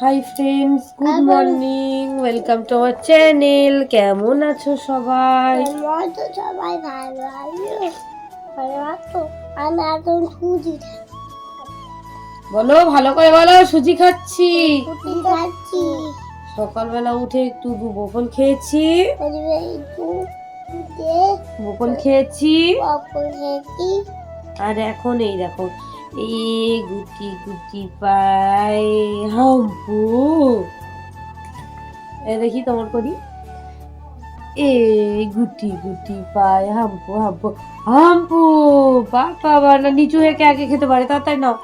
Hi friends good morning welcome to our channel কেমন আছো সবাই? সবাই ভালো আছো? আমি এখন সুজি। বলো ভালো করে বলো সুজি খাচ্ছি। খাচ্ছি। সকালবেলা উঠে একটু বফল খেয়েছি। খেয়েছি। খেয়েছি। আর এখন এই দেখো এই গুটি গুটি পাই হাম্পু। এ দেখি তোমার করি। এই গুটি গুটি পাই হাম্পু হাম্পু হাম্পু। বাবা বাবা নিচু হয়ে কে আগে খেতে পারে তাড়াতাড়ি নাও।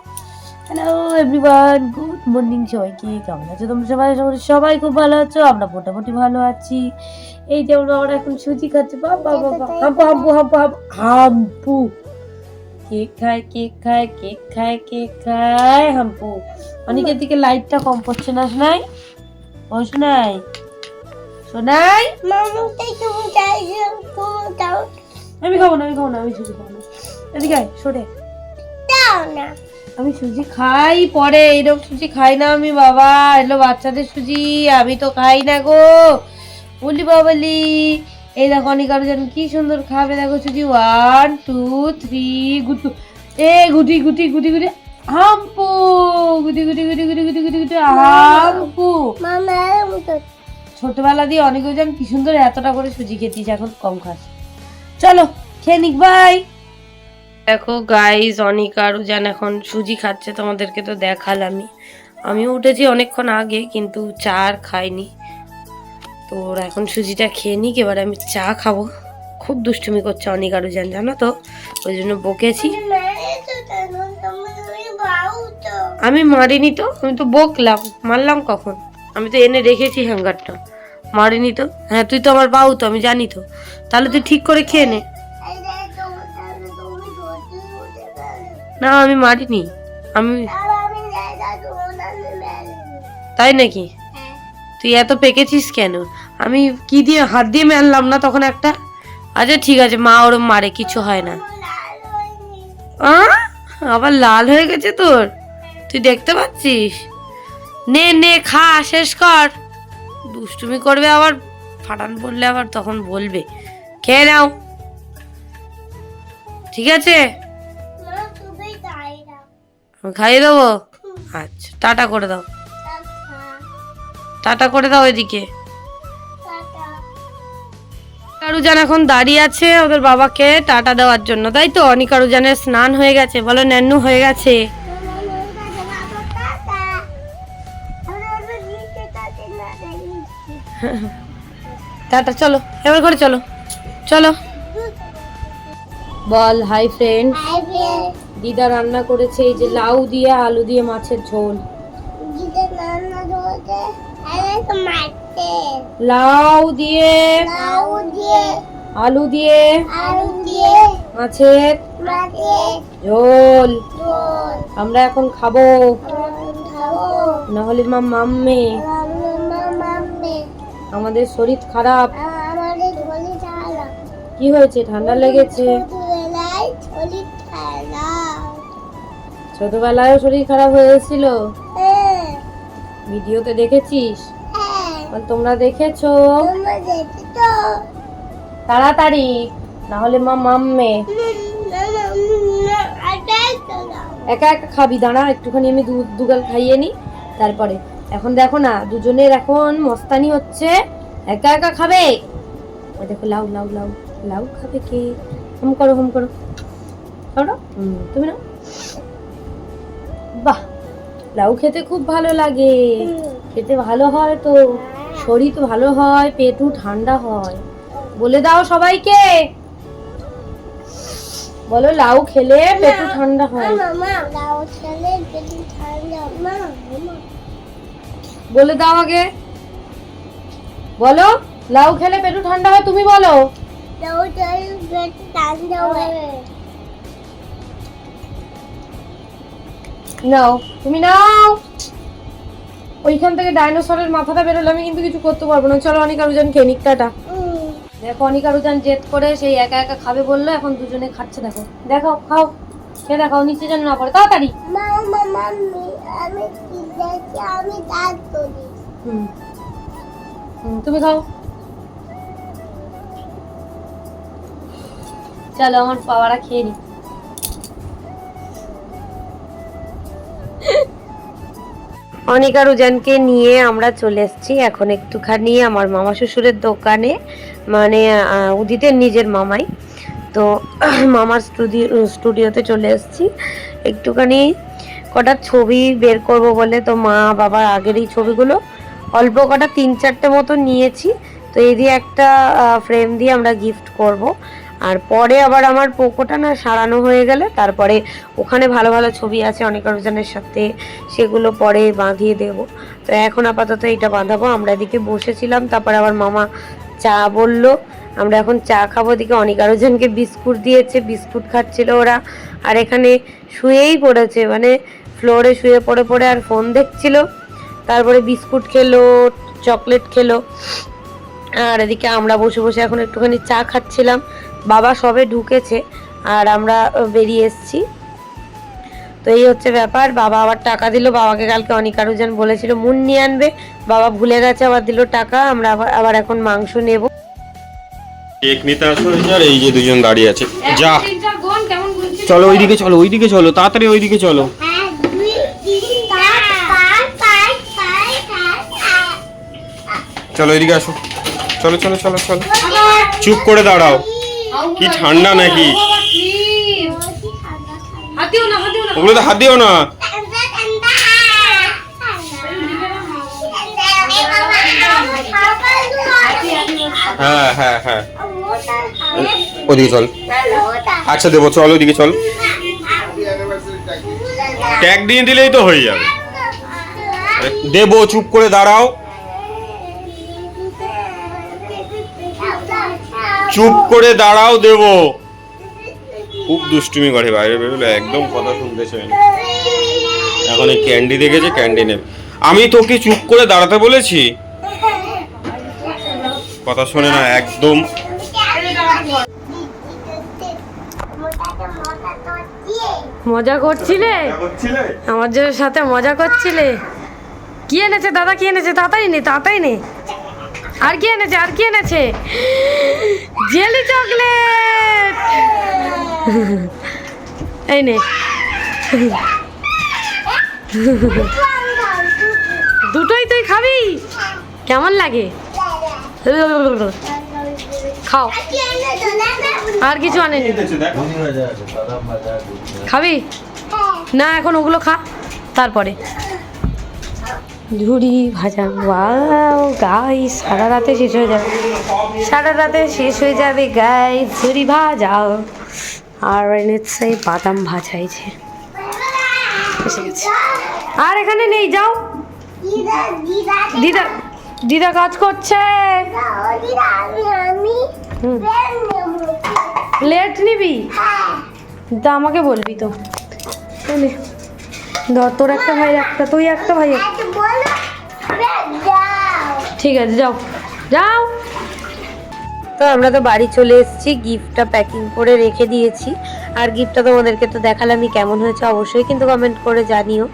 হ্যালো এভরিওয়ান গুড মর্নিং সবাইকে কেমন আছো তোমরা সবাই? সবাই খুব ভালো আছো, আমরা মোটামুটি ভালো আছি। এই যেমন আমরা এখন সুজি খাচ্ছি বাবা বাবা, হাম্পু হাম্পু হাম্পু হাম্পু হাম্পু। কেক খায় কেক খায় কেক খায় কেক খায় হাম্পু। অনেকের দিকে লাইটটা কম পড়ছে না শোনাই ও শোনাই শোনাই আমি খাব না, আমি খাব না, আমি সুজি খাব না। এদিকে সরে। আমি সুজি খাই পরে, এইরকম সুজি খাই না আমি, বাবা। এলো বাচ্চাদের সুজি, আমি তো খাই না গো। বলি বাবালি এই দেখো অনেক আরও যেন কি সুন্দর খাবে। দেখো সুজি ওয়ান টু থ্রি গুটু এ গুটি গুটি গুটি গুটি। হাম্পু। গুটি গুটি গুটি গুটি গুটি গুটি গুটি। হাম্পু। ছোটবেলা দিয়ে অনেক যেন কি সুন্দর এতটা করে সুজি খেতিস এখন কম খাস। চলো খেয়ে নিক বাই দেখো গাইজ অনিক আর উজান এখন সুজি খাচ্ছে তোমাদেরকে তো দেখালামই। আমিও উঠেছি অনেকক্ষণ আগে কিন্তু চা আর খাইনি। তো ওরা এখন সুজিটা খেয়ে নিক এবার আমি চা খাব। খুব দুষ্টুমি করছে অনেক আর উজান জানো তো? ওই জন্য বকেছি। আমি মারিনি তো আমি তো বকলাম। মারলাম কখন? আমি তো এনে রেখেছি হ্যাঙ্গারটা। মারিনি তো? হ্যাঁ তুই তো আমার বাউ তো আমি জানি তো। তাহলে তুই ঠিক করে খেয়ে নে। না আমি মারিনি। আমি তাই নাকি? তুই এত পেকেছিস কেন? আমি কি দিয়ে হাত দিয়ে মারলাম না তখন একটা? আচ্ছা ঠিক আছে মা ওরম মারে কিছু হয় না। আবার লাল হয়ে গেছে তোর? তুই দেখতে পাচ্ছিস? নে নে খা শেষ কর। দুষ্টুমি করবে আবার ফাটান পড়লে আবার তখন বলবে। খেয়ে নাও। ঠিক আছে? খাইয়ে দেবো? আচ্ছা টাটা করে দাও। টাটা করে দাও এদিকে। কারুজান এখন দাঁড়িয়ে আছে ওদের বাবাকে টাটা দেওয়ার জন্য। তাই তো? অনিকারুজানের স্নান হয়ে গেছে। বলো ন্যান্নু হয়ে গেছে। টাটা চলো। এবার করে চলো। চলো। বল হাই ফ্রেন্ড দিদা রান্না করেছে এই যে লাউ দিয়ে আলু দিয়ে মাছের ঝোল। লাউ দিয়ে। লাউ দিয়ে আলু দিয়ে। আলু দিয়ে মাছের মাছে ঝোল। আমরা এখন খাব। নাহলে মা মাম্মে। আমাদের শরীর খারাপ। কি হয়েছে? ঠান্ডা লেগেছে? ছোটবেলায় শরীর খারাপ হয়েছিল। হ্যাঁ ভিডিওতে দেখেছিস? হ্যাঁ। বল তোমরা দেখেছ? তাড়াতাড়ি। না হলে মা মাম্মে। একা একা খাবি দাঁড়া একটুখানি আমি দুধ দুগাল খাইয়ে নি। তারপরে এখন দেখো না দুজনের এখন মস্তানি হচ্ছে। একা একা খাবে? দেখো লাউ লাউ লাউ লাউ খাবে কে? হুম করো হুম করো। করো তুমি না লাউ খেতে খুব ভালো লাগে। খেতে ভালো হয় তো শরীর তো ভালো হয় পেটু ঠান্ডা হয়। বলে দাও সবাইকে। বলো লাউ খেলে পেটু ঠান্ডা হয়। বলে দাও আগে। বলো লাউ খেলে পেটু ঠান্ডা হয় তুমি বলো। নাও তুমি নাও। ওইখান থেকে ডাইনোসরের মাথাটা বেরোলে আমি কিন্তু কিছু করতে পারব না। চলো অনেক আরুজন খেয়ে টাটা। দেখো অনিক আরুজান জেদ করে সেই একা একা খাবে বলল এখন দুজনে খাচ্ছে দেখো। দেখো খাও। খেয়ে দেখাও নিচে যেন না পড়ে। তাড়াতাড়ি। তুমি খাও। চলো আমার পাওয়ারা খেয়ে নি অনিকা রুজানকে নিয়ে আমরা চলে এসেছি। এখন একটুখানি আমার মামা শ্বশুরের দোকানে মানে উদিতের নিজের মামাই। তো, মামার স্টুডিও স্টুডিওতে চলে এসেছি। একটুখানি কটা ছবি বের করব বলে তো মা বাবার আগের এই ছবিগুলো অল্প কটা তিন চারটে মতো নিয়েছি। তো এই দিয়ে একটা ফ্রেম দিয়ে আমরা গিফট করব। আর পরে আবার আমার পোকোটা না সারানো হয়ে গেলে তারপরে ওখানে ভালো ভালো ছবি আছে, অনেক আরোজনের সাথে সেগুলো পরে বাঁধিয়ে দেব। তো এখন আপাতত এটা বাঁধাবো, আমরা এদিকে বসেছিলাম, তারপরে আবার মামা চা বলল, আমরা এখন চা খাব দিকে অনেক আরোজনকে বিস্কুট দিয়েছে, বিস্কুট খাচ্ছিল ওরা। আর এখানে শুয়েই পড়েছে মানে ফ্লোরে শুয়ে পড়ে পড়ে আর ফোন দেখছিল। তারপরে বিস্কুট খেলো, চকলেট খেলো। আর এদিকে আমরা বসে বসে এখন একটুখানি চা খাচ্ছিলাম। বাবা সবে ঢুকেছে আর আমরা বেরিয়ে এসেছি। তো এই হচ্ছে ব্যাপার বাবা আবার টাকা দিল বাবাকে কালকে অনেক আরোজন বলেছিল মুন নিয়ে আনবে বাবা ভুলে গেছে আবার দিল টাকা আমরা আবার আবার এখন মাংস নেব। কেক নিতে আসো আর এই যে দুজন দাঁড়িয়ে আছে। যা। চলো ওইদিকে চলো ওইদিকে চলো তাড়াতাড়ি ওইদিকে চলো। এক দুই তিন চার পাঁচ পাঁচ ছয় সাত আট চলো ওইদিকে আসো। চলো চলো চলো চলো। চুপ করে দাঁড়াও। কি ঠান্ডা নাকি? ওগুলোতে হাত দিও না হ্যাঁ হ্যাঁ হ্যাঁ। ওদিকে চল। আচ্ছা দেবো চল ওইদিকে চল। ট্যাগ দিয়ে দিলেই তো হয়ে যাবে। দেবো চুপ করে দাঁড়াও। চুপ করে দাঁড়াও দেবো। খুব দুষ্টুমি করে বাইরে বেরোলে একদম কথা শুনতে চাই না। এখন এই ক্যান্ডি দেখেছে ক্যান্ডি নেবে। আমি তোকে চুপ করে দাঁড়াতে বলেছি? কথা শোনে না একদম। মজা করছিলে? আমার সাথে মজা করছিলে? কি এনেছে দাদা কি এনেছে? তাতাই নে তাতাই নে। আর কি এনেছে, আর কি এনেছে? Jelly chocolate! এই নে। দুটোই তুই খাবি? কেমন লাগে? খাও। আর কিছু আনেনি। খাবি? না, এখন ওগুলো খা, তারপরে। ঝুড়ি ভাজা। ওয়াও গাই সারা রাতে শেষ হয়ে যাবে। সারা রাতে শেষ হয়ে যাবে গাই ঝুড়ি ভাজাও আর এনেছে বাদাম ভাজাইছে এসে গেছে। আর এখানে নেই যাও। দিদা দিদা কাজ করছে। লেট নিবি? তা আমাকে বলবি তো। ধর, তোর একটা ভাই, একটা, তুই একটা ভাই। ঠিক আছে, যাও। যাও। তো আমরা তো বাড়ি চলে এসেছি গিফটটা প্যাকিং করে রেখে দিয়েছি। আর গিফটটা তোমাদেরকে তো দেখালামই কেমন হয়েছে, অবশ্যই কিন্তু কমেন্ট করে জানিও।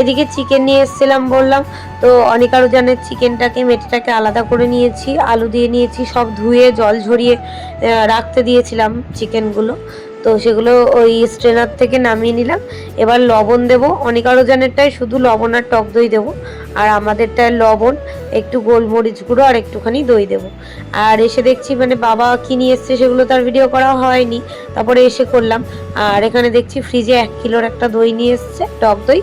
এদিকে চিকেন নিয়ে এসেছিলাম বললাম, তো অনেক আরও জানের চিকেনটাকে মেটেটাকে আলাদা করে নিয়েছি, আলু দিয়ে নিয়েছি, সব ধুয়ে, জল ঝরিয়ে রাখতে দিয়েছিলাম চিকেনগুলো তো সেগুলো ওই স্ট্রেনার থেকে নামিয়ে নিলাম। এবার লবণ দেবো। অনেক শুধু লবণ আর টক দই দেবো। আর আমাদেরটায় লবণ, একটু গোলমরিচ গুঁড়ো আর একটুখানি দই দেবো। আর এসে দেখছি মানে বাবা কি নিয়ে এসছে সেগুলো তার ভিডিও করা হয়নি। তারপরে এসে করলাম। আর এখানে দেখছি ফ্রিজে এক কিলোর একটা দই নিয়ে এসছে, টক দই।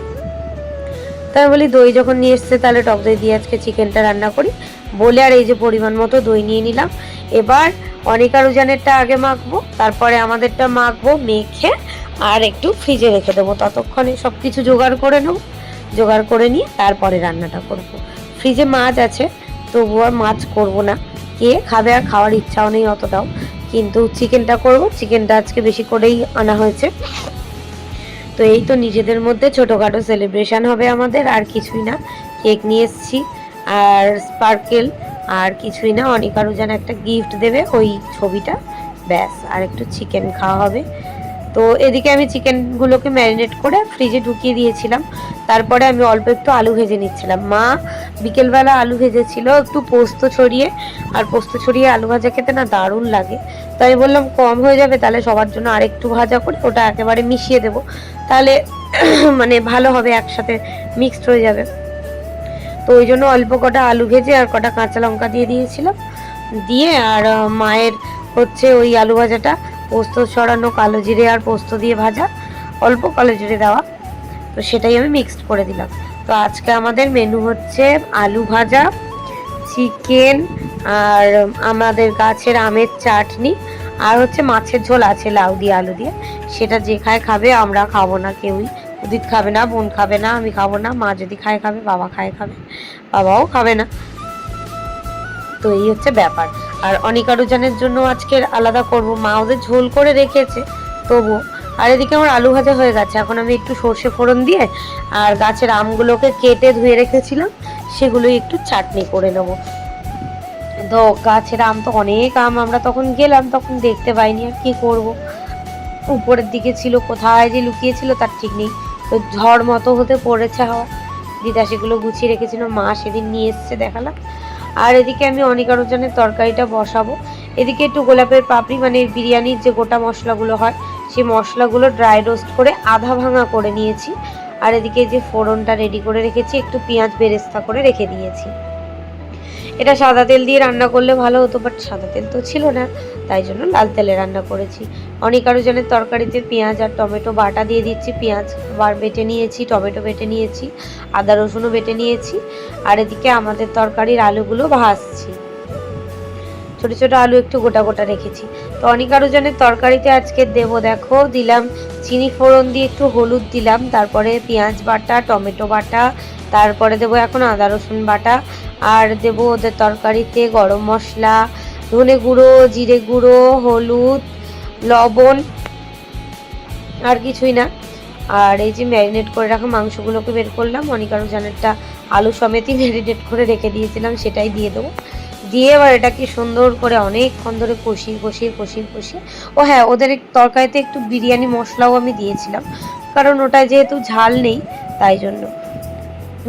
তাই বলি দই যখন নিয়ে এসছে তাহলে টক দই দিয়ে আজকে চিকেনটা রান্না করি। বলে আর এই যে পরিমাণ মতো দই নিয়ে নিলাম। এবার অনিকা রুজানেরটা আগে মাখবো, তারপরে আমাদেরটা মাখবো, মেখে আর একটু ফ্রিজে রেখে দেবো। ততক্ষণে সব কিছু জোগাড় করে নেব, জোগাড় করে নিয়ে তারপরে রান্নাটা করব। ফ্রিজে মাছ আছে তবু আর মাছ করব না। কে খাবে আর খাওয়ার ইচ্ছাও নেই অতটাও। কিন্তু চিকেনটা করব চিকেনটা আজকে বেশি করেই আনা হয়েছে। তো এই তো নিজেদের মধ্যে ছোটোখাটো সেলিব্রেশন হবে আমাদের, আর কিছুই না। কেক নিয়ে এসেছি, আর স্পার্কেল আর কিছুই না, অনেক আরও যেন একটা গিফট দেবে ওই ছবিটা। ব্যাস, আর একটু চিকেন খাওয়া হবে। তো তো এদিকে আমি চিকেনগুলোকে ম্যারিনেট করে ফ্রিজে ঢুকিয়ে দিয়েছিলাম। তারপরে আমি অল্প একটু আলু ভেজে নিচ্ছিলাম। মা, বিকেলবেলা আলু ভেজেছিল, একটু পোস্ত ছড়িয়ে। আর পোস্ত ছড়িয়ে আলু ভাজা খেতে না দারুণ লাগে। তো আমি বললাম, কম হয়ে যাবে, তাহলে সবার জন্য আরেকটু ভাজা করে, ওটা একেবারে মিশিয়ে দেবো। তাহলে মানে ভালো হবে, একসাথে মিক্সড হয়ে যাবে। তো ওই জন্য অল্প কটা আলু ভেজে আর কটা কাঁচা লঙ্কা দিয়ে দিয়েছিলাম। দিয়ে আর মায়ের হচ্ছে ওই আলু ভাজাটা, পোস্ত ছড়ানো, কালো জিরে আর পোস্ত দিয়ে ভাজা, অল্প কালো জিরে দেওয়া। তো সেটাই আমি মিক্সড করে দিলাম। তো আজকে আমাদের মেনু হচ্ছে আলু ভাজা চিকেন আর আমাদের গাছের আমের চাটনি আর হচ্ছে মাছের ঝোল আছে লাউ দিয়ে, আলু দিয়ে। সেটা যে খায় খাবে, আমরা খাব না কেউই। উদিত খাবে না, বোন খাবে না, আমি খাব না, মা যদি খায় খাবে, বাবা খায় খাবে, বাবাও খাবে না। তো এই হচ্ছে ব্যাপার। আর অনিকারুজানের জন্য আজকের আলাদা করব। মা ওদের ঝোল করে রেখেছে তবু আর এদিকে আমার আলু ভাজা হয়ে গেছে। এখন আমি একটু সর্ষে ফোড়ন দিয়ে আর গাছের আমগুলোকে কেটে ধুয়ে রেখেছিলাম, সেগুলোই একটু চাটনি করে নেব। তো গাছের আম তো অনেক আম, আমরা তখন গেলাম, তখন দেখতে পাইনি আর কি করব। উপরের দিকে ছিল, কোথায় যে লুকিয়েছিল তার ঠিক নেই। তো ঝড় মতো হতে পড়েছে হাওয়া। দিদা সেগুলো গুছিয়ে রেখেছিল, মা সেদিন নিয়ে এসছে দেখালাম। আর এদিকে আমি অনেক আরোজনের তরকারিটা বসাবো। এদিকে একটু গোলাপের পাপড়ি মানে বিরিয়ানির যে গোটা মশলাগুলো হয়, সেই মশলাগুলো ড্রাই রোস্ট করে আধা ভাঙা করে নিয়েছি। আর এদিকে যে ফোড়নটা রেডি করে রেখেছি, একটু পেঁয়াজ বেরেস্তা করে রেখে দিয়েছি। এটা সাদা তেল দিয়ে রান্না করলে ভালো হতো বাট সাদা তেল তো ছিল না। তাই জন্য লাল তেলে রান্না করেছি। অনেক আরোজনের তরকারিতে পেঁয়াজ আর টমেটো বাটা দিয়ে দিচ্ছি। পেঁয়াজ বার বেটে নিয়েছি, টমেটো বেটে নিয়েছি, আদা রসুনও বেটে নিয়েছি। আর এদিকে আমাদের তরকারির আলুগুলো ভাজছি। ছোট ছোট আলু একটু গোটা গোটা রেখেছি। তো অনেক আরোজনের তরকারিতে আজকে দেবো, দেখো, দিলাম চিনি ফোড়ন দিয়ে একটু হলুদ দিলাম, তারপরে পেঁয়াজ বাটা, টমেটো বাটা, তারপরে দেবো এখন আদা রসুন বাটা, আর দেবো ওদের তরকারিতে গরম মশলা ধনে গুঁড়ো, জিরে গুঁড়ো, হলুদ, লবণ, আর কিছুই না। আর এই যে ম্যারিনেট করে রাখা মাংসগুলোকে বের করলাম। অনেক আরও জানেরটা আলু সমেতই ম্যারিনেট করে রেখে দিয়েছিলাম, সেটাই দিয়ে দেবো। দিয়ে এবার এটাকে সুন্দর করে অনেকক্ষণ ধরে কষিয়ে কষিয়ে কষিয়ে কষিয়ে। ও হ্যাঁ ওদের তরকারিতে একটু বিরিয়ানি মশলাও আমি দিয়েছিলাম। কারণ ওটা যেহেতু ঝাল নেই, তাই জন্য।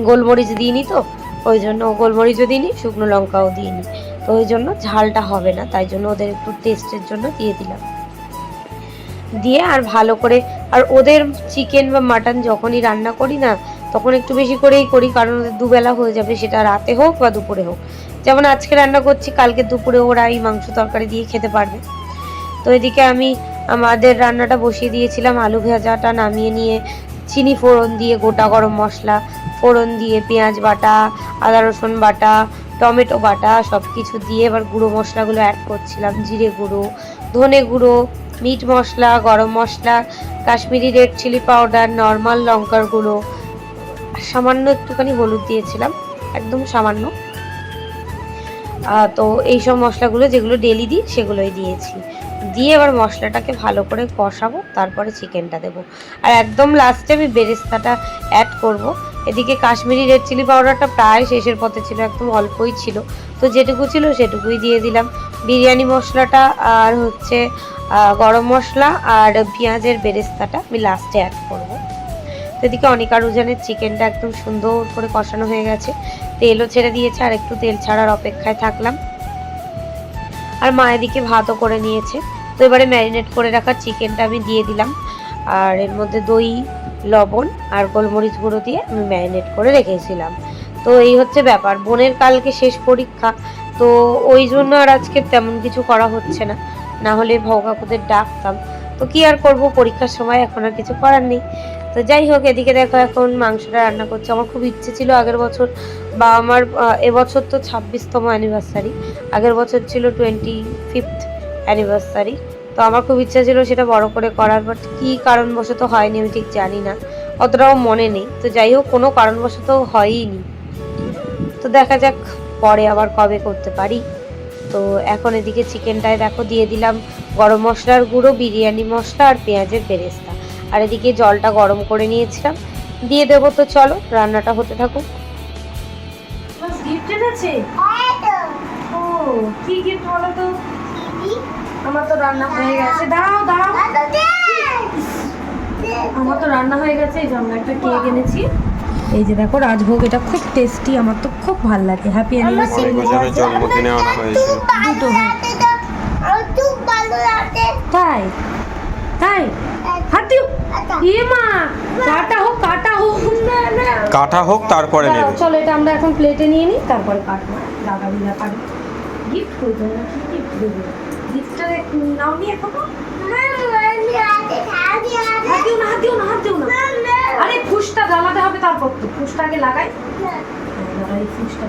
গোলমরিচ দিইনি তো, ওই জন্য গোলমরিচও দিইনি, শুকনো লঙ্কাও দিইনি। ওই জন্য ঝালটা হবে না, তাই জন্য ওদের একটু টেস্টের জন্য দিয়ে দিলাম। দিয়ে আর ভালো করে, আর ওদের চিকেন বা মাটন যখনই রান্না করি না, তখন একটু বেশি করেই করি, কারণ ওদের দুবেলা হয়ে যাবে, সেটা রাতে হোক বা দুপুরে হোক। যেমন আজকে রান্না করছি, কালকে দুপুরে ওরা এই মাংস তরকারি দিয়ে খেতে পারবে। তো এদিকে আমি আমাদের রান্নাটা বসিয়ে দিয়েছিলাম, আলু ভাজাটা নামিয়ে নিয়ে, চিনি ফোড়ন দিয়ে গোটা গরম মশলা, ফোড়ন দিয়ে পেঁয়াজ বাটা, আদা রসুন বাটা টমেটো বাটা সব কিছু দিয়ে এবার গুঁড়ো মশলাগুলো অ্যাড করছিলাম, জিরে গুঁড়ো, ধনে গুঁড়ো, মিট মশলা, গরম মশলা, Kashmiri red chilli powder normal লঙ্কার গুঁড়ো, সামান্য একটুখানি হলুদ দিয়েছিলাম, একদম সামান্য। তো এই সব মশলাগুলো যেগুলো ডেলি দিই সেগুলোই দিয়েছি। দিয়ে এবার মশলাটাকে ভালো করে কষাবো, তারপরে চিকেনটা দেবো। আর একদম লাস্টে আমি বেরেস্তাটা অ্যাড করব। এদিকে কাশ্মীরি রেড চিলি পাউডারটা প্রায় শেষের পথে ছিল, একদম অল্পই ছিল। তো যেটুকু ছিল সেটুকুই দিয়ে দিলাম। বিরিয়ানি মশলাটা আর হচ্ছে গরম মশলা আর পেঁয়াজের বেরেস্তাটা আমি লাস্টে অ্যাড করব। এদিকে অনেক আরুজানের চিকেনটা একদম সুন্দর করে কষানো হয়ে গেছে। তেলও ছেড়ে দিয়েছে, আর একটু তেল ছাড়ার অপেক্ষায় থাকলাম। আর মা এদিকে ভাতও করে নিয়েছে। তো এবারে ম্যারিনেট করে রাখা চিকেনটা আমি দিয়ে দিলাম। আর এর মধ্যে দই লবণ আর গোলমরিচ গুঁড়ো দিয়ে আমি ম্যারিনেট করে রেখেছিলাম। তো এই হচ্ছে ব্যাপার, বোনের কালকে শেষ পরীক্ষা, তো ওই জন্য আর আজকে তেমন কিছু করা হচ্ছে না। না হলে ভগাকুদের ডাকতাম। তো কি আর করব, পরীক্ষার সময় এখন আর কিছু করার নেই। তো যাই হোক, এদিকে দেখো এখন মাংসটা রান্না করছে। আমার খুব ইচ্ছে ছিল আগের বছর, বা আমার এবছর তো ছাব্বিশতম অ্যানিভার্সারি আগের বছর ছিল টোয়েন্টি ফিফথ অ্যানিভার্সারি তো আমার খুব ইচ্ছা ছিল সেটা বড় করে করার বাট কী কারণবশত হয়নি আমি ঠিক জানি না। অতটাও মনে নেই। তো যাই হোক, কোনো কারণবশত হয়ইনি। তো দেখা যাক পরে আবার কবে করতে পারি। তো এখন এদিকে চিকেনটায় দেখো, দিয়ে দিলাম গরম মশলার গুঁড়ো, বিরিয়ানি মশলা আর পেঁয়াজের বেরেস্তা। আর এদিকে জলটা গরম করে নিয়েছিলাম। দিয়ে দেবো তো চলো, রান্নাটা হতে থাকুক। গিফট আছে? কি গিফট বলো তো? আমার তো রান্না হয়ে গেছে। দাও দাও। আমার তো রান্না হয়ে গেছে এই যে আমরা একটা কেক এনেছি। এই যে দেখো রাজভোগ এটা খুব টেস্টি আমার তো খুব ভালো লাগে। হ্যাপি অ্যানিভার্সারি জন্মদিনে আনা হয়েছিল দুটো হ্যাঁ। ভালো লাগে তাই? তাই? হাত দিও। মা কাটা হোক কাটা হোক। কাটা হোক তারপরে নেবে। চলো এটা আমরা এখন প্লেটে নিয়ে নিই তারপরে কাটবো। দাদা দিদা কাটবো। গিফট করব না কি গিফট দেবো? গিফটটা নাও নিয়ে এখন হাত দিও না হাত দিও না হাত দিও না। আরে ফুসটা জ্বালাতে হবে তারপর তো। ফুসটা আগে লাগাই। ফুসটা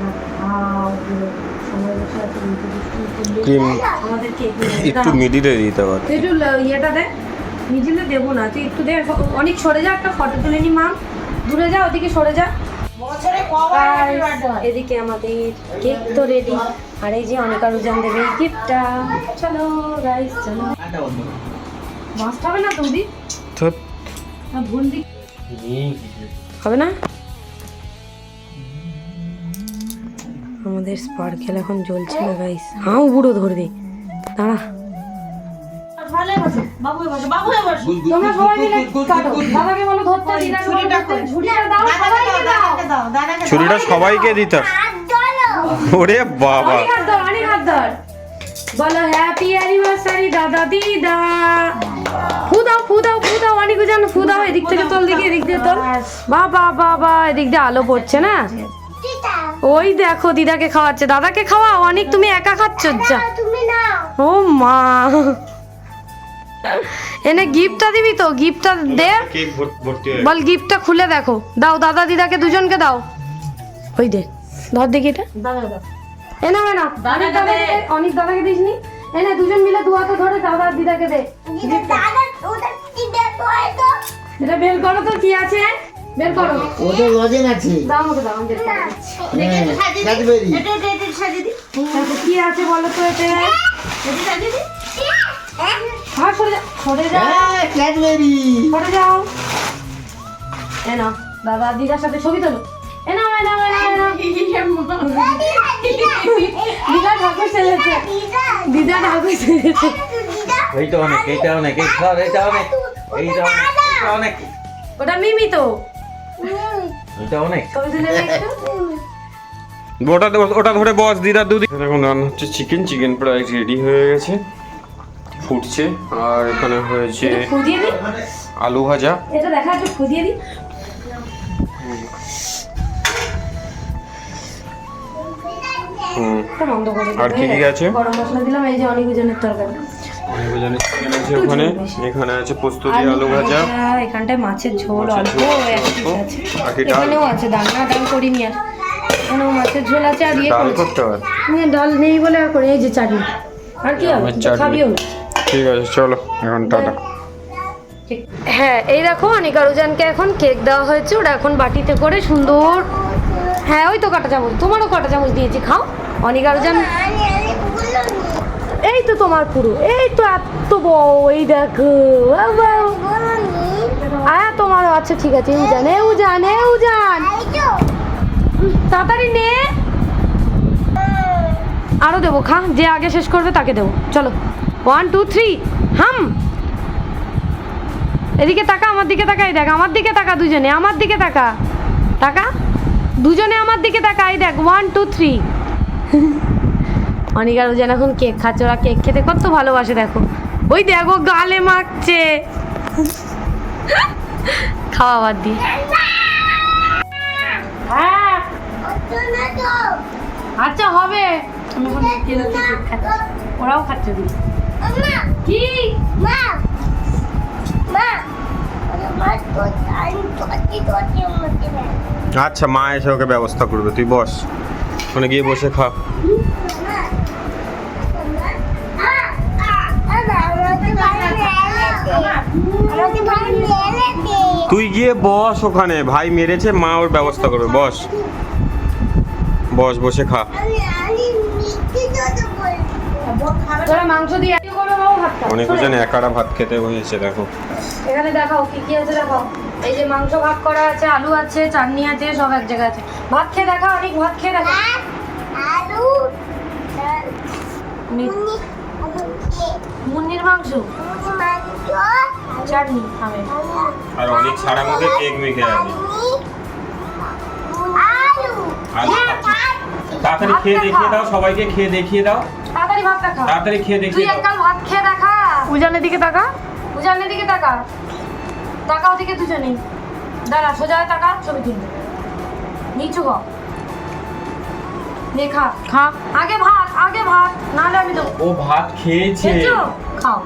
ক্রিম একটু মিডিলে দিতে পার একটু ইয়েটা দে। মিডিলে দেবো না তুই একটু দে। অনেক সরে যা একটা ফটো তুলে নি মাম দূরে যা ওদিকে সরে যা। আর এদিকে আমাদের কেক তো রেডি আর এই যে অনেক আরও জান দেবে এই গিফটটা চলো গাইস চলো। মাছ খাবে না তুমি ভুল দিক হবে না? আমাদের স্পার্কেল এখন জ্বলছে না গাইস হাও বুড়ো ধরবে। দাঁড়া। তোমরা সবাই মিলে কাটো। দাদাকে বলো ধরতে দিদাকে বলো দাও সবাইকে দাও। ছুরিটা সবাইকে দিতে। ওরে বাবা। অনেক ধর অনেক ধর। বলো হ্যাপি অ্যানিভার্সারি দাদা দিদা। ফু দাও ফু দাও ফু দাও অনেক জানো ফু দাও এদিক থেকে তোল দিকে এদিক দিয়ে তোল। বাবা বাবা এদিক দিয়ে আলো পড়ছে না? ওই দেখো দিদাকে খাওয়াচ্ছে। দাদাকে খাওয়া অনেক তুমি একা খাচ্ছ যা। ও মা। এনে গিফটটা দিবি তো? গিফটটা দে। হয়ে বল গিফটটা খুলে দেখো। দাও দাদা দিদাকে দুজনকে দাও। ওই দে ধর দেখি এটা। এ না না। অনেক দাদাকে অনেক দাদাকে দিস নি এনে দুজন মিলে দু হাতে ধরে দাদা দিদাকে দে। দাদা ওটা কি দেখো তো এটা বের করো তো কি আছে? বের করো। ওটা লজেন আছে। দাও আমাকে দাও আমি বের করে দিচ্ছি। হ্যাঁ, ক্যাডবেরি দেখো, কি আছে বলো তো এতে হ্যাঁ সরে যা সরে যা। হ্যাঁ ক্যাডবেরি সরে যাও। এ নাও দাদা দিদার সাথে ছবি তোলো। এ নাও এ নাও এ নাও, এ নাও। দিদা ঠাকুর সেজেছে দিদা ঠাকুর সেজেছে এইটা অনেক এইটা অনেক এই অনেক এইটা অনেক। অনেক। ওটা মিমি তো। এটা অনেক। ওটা ওটা ধরে বস দিদার দুদি এখন রান্না হচ্ছে চিকেন চিকেন প্রায় রেডি হয়ে গেছে। ফুটছে আর এখানে হয়েছে আলু ভাজা। এটা দেখা একটু আর কি কি আছে? গরম মশলা দিলাম এই যে অনেক ওজনের তরকারি। অনেক ওজনের চিকেন আছে ওখানে। এখানে আছে পোস্ত দিয়ে আলু ভাজা। এখানটায় মাছের ঝোল অল্প আছে। এখানেও আছে ডাল না ডাল করিনি আর। এখানেও মাছের ঝোল আছে আর ইয়ে ডাল করতে হবে ডাল নেই বলে আর করে এই যে চাটনি। আর কি হবে? খাবিও না। ঠিক আছে, চলো, এখন টাটা। হ্যাঁ এই দেখো, অনিকা রুজানকে এখন কেক দেওয়া হয়েছে। ওরা এখন বাটিতে করে সুন্দর হ্যাঁ ওই তো কাটা চামচ, তোমারও কাটা চামচ দিয়েছি, খাও। অনিকা রুজান আমি আমি বললাম এই তো তোমার পুরো, এই তো এত বড়, এই দেখো। আয়া, তোমারও আচ্ছা ঠিক আছে এও জান এও জান এও জান। তাড়াতাড়ি নে। আরও দেবো, খা, যে আগে শেষ করবে তাকে দেবো, চলো। ওয়ান টু থ্রি হাম এদিকে তাকা, আমার দিকে তাকা, এই দেখ, আমার দিকে তাকা দুজনে, আমার দিকে তাকা। তাকা? দুজনে আমার দিকে তাকা, এই দেখ ওয়ান টু থ্রি অনিকার যেন এখন কেক খাচ্ছে, ওরা কেক খেতে কত ভালোবাসে, দেখো। ওই দেখো, গালে মাখছে। খাওয়া বাদ দিয়ে। হ্যাঁ। আচ্ছা হবে। ওরাও খাচ্ছে। আচ্ছা মা এসে ওকে ব্যবস্থা করবে। তুই বস। ওখানে গিয়ে বসে খা। তুই গিয়ে বস ওখানে। ভাই মেরেছে, মা ওর ব্যবস্থা করবে। বস। বস, বসে খা। তোরা মাংস দিয়ে কি করবে বাবু ভাত খা অনেক জন একারা ভাত খেতে হয়েছে দেখো। এখানে দেখাও কি কি আছে দেখাও এই যে মাংস ভাগ করা আছে আলু আছে চাটনি আছে সব এক জায়গায় আছে। ভাত খেয়ে দেখা অনেক ভাত খেয়ে দেখা। আলু মুন্নির মাংস? চাটনি খাবে আর অনেক সারা মুখে কেক মেখে আছে আলু। আলু তাড়াতাড়ি খেয়ে দেখিয়ে দাও সবাইকে খেয়ে দেখিয়ে দাও। তাড়াতাড়ি ভাতটা খা তাড়াতাড়ি খেয়ে তুই দেখিয়ে এককাল ভাত খেয়ে দেখা। উজানের দিকে তাকা। উজানের দিকে তাকা। তাকা ওদিকে দুজনেই। দাঁড়া সোজা তাকা ছবি তুলবে। নিচু হ। নে খা। খা। আগে ভাত আগে ভাত নাহলে আমি দেবো। ও ভাত খেয়েছে। খাও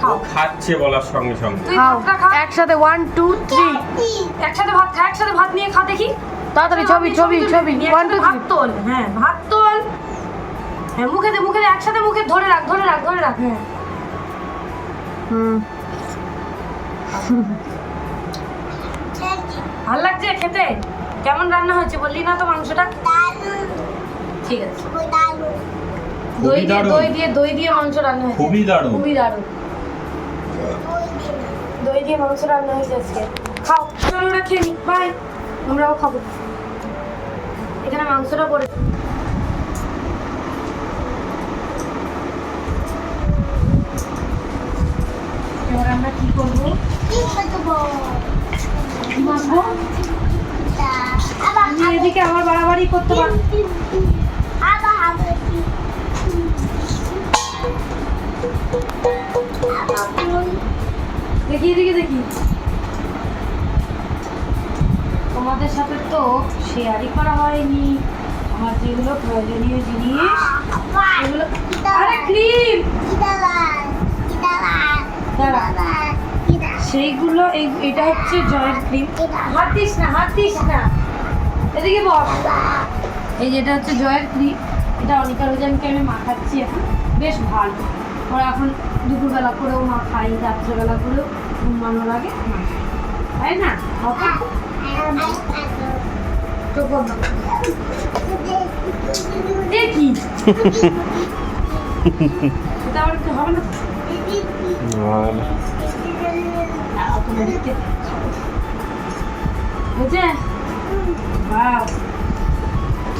খাও। খাচ্ছে বলার সঙ্গে সঙ্গে। তুই ভাতটা খা। একসাথে ওয়ান টু থ্রি একসাথে ভাত খা একসাথে ভাত নিয়ে খা দেখি। তাড়াতাড়ি ছবি ছবি ছবি ওয়ান টু ভাত তোল। হ্যাঁ ভাত তোল। হ্যাঁ মুখে দে মুখে দে একসাথে মুখে ধরে রাখ ধরে রাখ ধরে রাখ। হ্যাঁ। হুম। ভালো লাগছে খেতে? কেমন রান্না হয়েছে বললি না তো মাংসটা? ঠিক আছে। দই দিয়ে দই দিয়ে দই দিয়ে মাংস রান্না হয়েছে। খুবই দারুণ। খুবই দারুণ। দই দিয়ে মাংস রান্না হয়েছে আজকে। খাও। চলো ওরা খেয়ে নি বাই। আমরাও খাব। এখানে মাংসটা পড়ে আমরা কি করব? এদিকে আমার বাড়াবাড়ি করতে পারব দেখি, এদিকে দেখি। তোমাদের সাথে তো শেয়ারই করা হয়নি। আমার যেগুলো প্রয়োজনীয় জিনিস, এগুলো আরে, ক্রিম! সেইগুলো এটা হচ্ছে জয়ের ক্রিম হাত দিস না হাত দিস না এদিকে বস। এই যেটা হচ্ছে জয়ের ক্রিম এটা অনিকা রোজানকে আমি মাখাচ্ছি এখন। বেশ ভালো। ওরা এখন দুপুরবেলা করেও মাখাই রাত্রেবেলা করেও ঘুমানোর আগে তাই না। দেখি এটা আবার হবে না?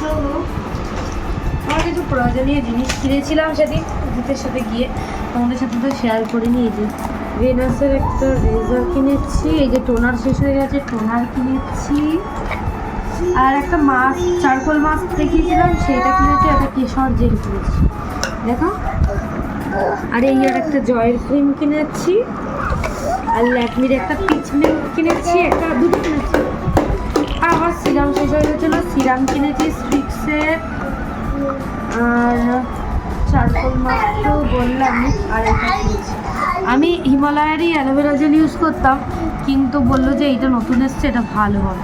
চলো আমার কিছু প্রয়োজনীয় জিনিস কিনেছিলাম সেদিন অজিতের সাথে গিয়ে তোমাদের সাথে তো শেয়ার করিনি এই যে ভেনাসের একটা রেজার কিনেছি, এই যে টোনার শেষ হয়ে গেছে টোনার কিনেছি। আর একটা মাস্ক চারকোল মাস্ক দেখিয়েছিলাম, সেটা কিনেছি, একটা কেশর জেল কিনেছি। দেখো। আর এই আর একটা জয়ের ক্রিম কিনেছি, আর ল্যাকমির একটা পিচ মিল্ক কিনেছি, একটা দুটো কিনেছি। আর আমার সিরাম শেষ হয়ে গেছিল সিরাম কিনেছি স্ট্রিক্সের আর চারকোল মাস্ক বললাম, আর এটা কিনেছি। আমি হিমালয়ারই অ্যালোভেরা জেল ইউজ করতাম, কিন্তু বলল যে এটা নতুন এসছে, এটা ভালো হবে।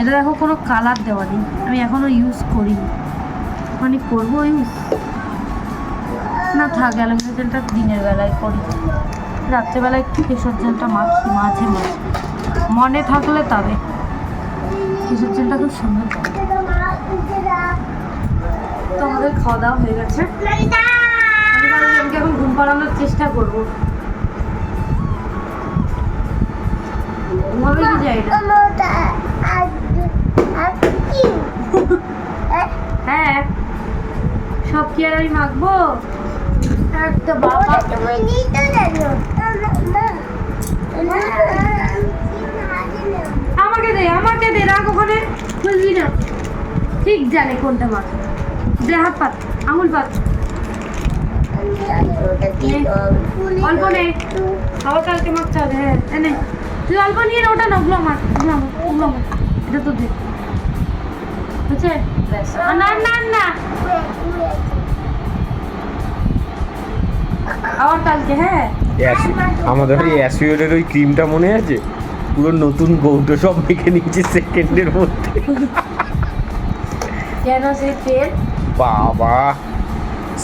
এটা দেখো কোনো কালার দেওয়া নেই, আমি এখনও ইউজ করিনি। মানে করব ইউজ না থাক অ্যালোভেরা জেলটা দিনের বেলায় করি। রাত্রেবেলায় একটু কেশর জলটা মাখি মাঝে মাঝে। মনে থাকলে তবে। কেশর জলটা খুব সুন্দর। তো আমাদের খাওয়া দাওয়া হয়ে গেছে। আমি এখন ঘুম পাড়ানোর চেষ্টা করব। ঘুমাবে কি যাই হ্যাঁ সব কি আর আমি মাখবো? একটা বাবা আমাকে দে আমাকে দে রাখ ওখানে খুলবি না। ঠিক জানে কোনটা মাছ দে হাত পাত আঙুল পাত অল্প নে। আবার কালকে মাখতে হবে হ্যাঁ এনে তুই অল্প নিয়ে নে, ওটা না ওগুলো আমার ওগুলো ওগুলো আমার। এটা তো দে। বুঝছে? না না না। কালকে হ্যাঁ? আমাদের ওই অ্যাসিওরের ওই ক্রিমটা মনে আছে? পুরো নতুন গৌটো সব মেখে নিয়েছে সেকেন্ডের মধ্যে। কেন সেই তেল? বাবা।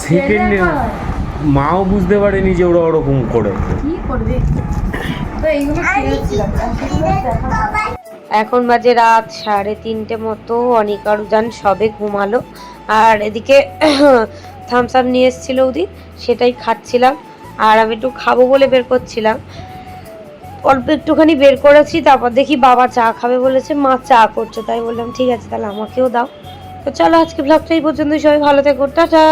সেকেন্ডের মাও বুঝতে পারেনি যে ওরা ওরকম করে। কি করবে? তো এইগুলো এখন বাজে রাত সাড়ে তিনটে মতো অনিকা রুজান সবে ঘুমালো। আর এদিকে থামস আপ নিয়ে এসেছিল ওদি সেটাই খাচ্ছিলাম। আর আমি একটু খাব বলে বের করছিলাম। অল্প একটুখানি বের করেছি, তারপর দেখি বাবা চা খাবে বলেছে, মা চা করছে। তাই বললাম, ঠিক আছে, তাহলে আমাকেও দাও। তো চলো আজকে ব্লগটা এই পর্যন্ত সবাই ভালো থেকো। টাটা!